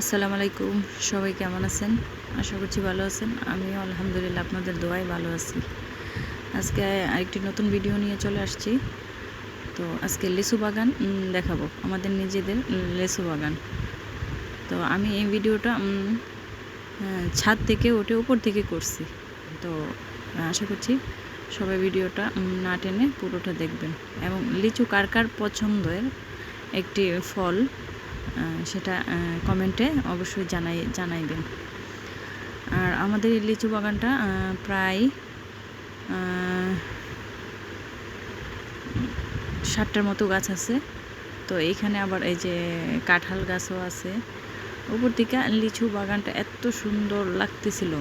আসসালামু আলাইকুম। সবাই কেমন আছেন? আশা করছি ভালো আছেন। আমিও আলহামদুলিল্লাহ আপনাদের দোয়ায় ভালো আছি। আজকে আরেকটি নতুন ভিডিও নিয়ে চলে আসছি। তো আজকে লেসু বাগান দেখাবো। আমাদের নিজেদের লেসু বাগান। তো আমি এই ভিডিওটা ছাদ থেকে উঠে উপর থেকে করছি। তো, আশা করছি সবাই ভিডিওটা না টেনে পুরোটা দেখবেন। এবং লিচু কার কার পছন্দের একটি ফল সেটা কমেন্টে অবশ্যই জানাই, জানাইবেন। আর আমাদের লিচু বাগানটা প্রায় ষাটটার মতো গাছ আছে। তো এইখানে আবার এই যে কাঁঠাল গাছও আছে। উপর দিকে লিচু বাগানটা এত সুন্দর লাগতেছিল।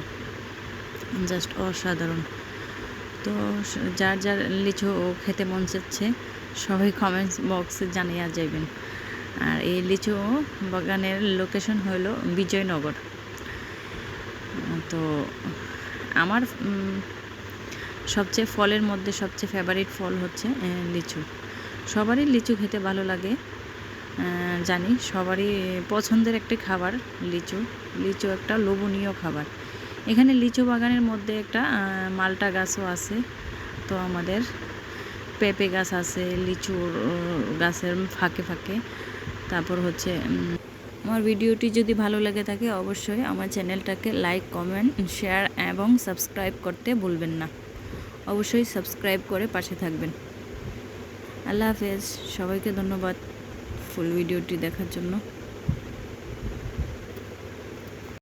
জাস্ট অসাধারণ। তো যার যার লিচু খেতে মন চাচ্ছে, সবাই কমেন্টস বক্সে জানিয়ে যাবেন আর এই লিচু বাগানের লোকেশন হলো বিজয়নগর। তো আমার সবচেয়ে ফলের মধ্যে সবচেয়ে ফেভারিট ফল হচ্ছে লিচু। সবারই লিচু খেতে ভালো লাগে জানি, সবারই পছন্দের একটি খাবার লিচু। লিচু একটা লোভনীয় খাবার। এখানে লিচু বাগানের মধ্যে একটা মালটা গাছও আছে। তো আমাদের পেঁপে গাছ আছে, লিচুর গাছের ফাঁকে ফাঁকে। তারপর হচ্ছে আমার ভিডিওটি যদি ভালো লেগে থাকে অবশ্যই আমার চ্যানেলটাকে লাইক কমেন্ট শেয়ার এবং সাবস্ক্রাইব করতে ভুলবেন না। অবশ্যই সাবস্ক্রাইব করে পাশে থাকবেন। আল্লাহ হাফেজ। সবাইকে ধন্যবাদ ফুল ভিডিওটি দেখার জন্য।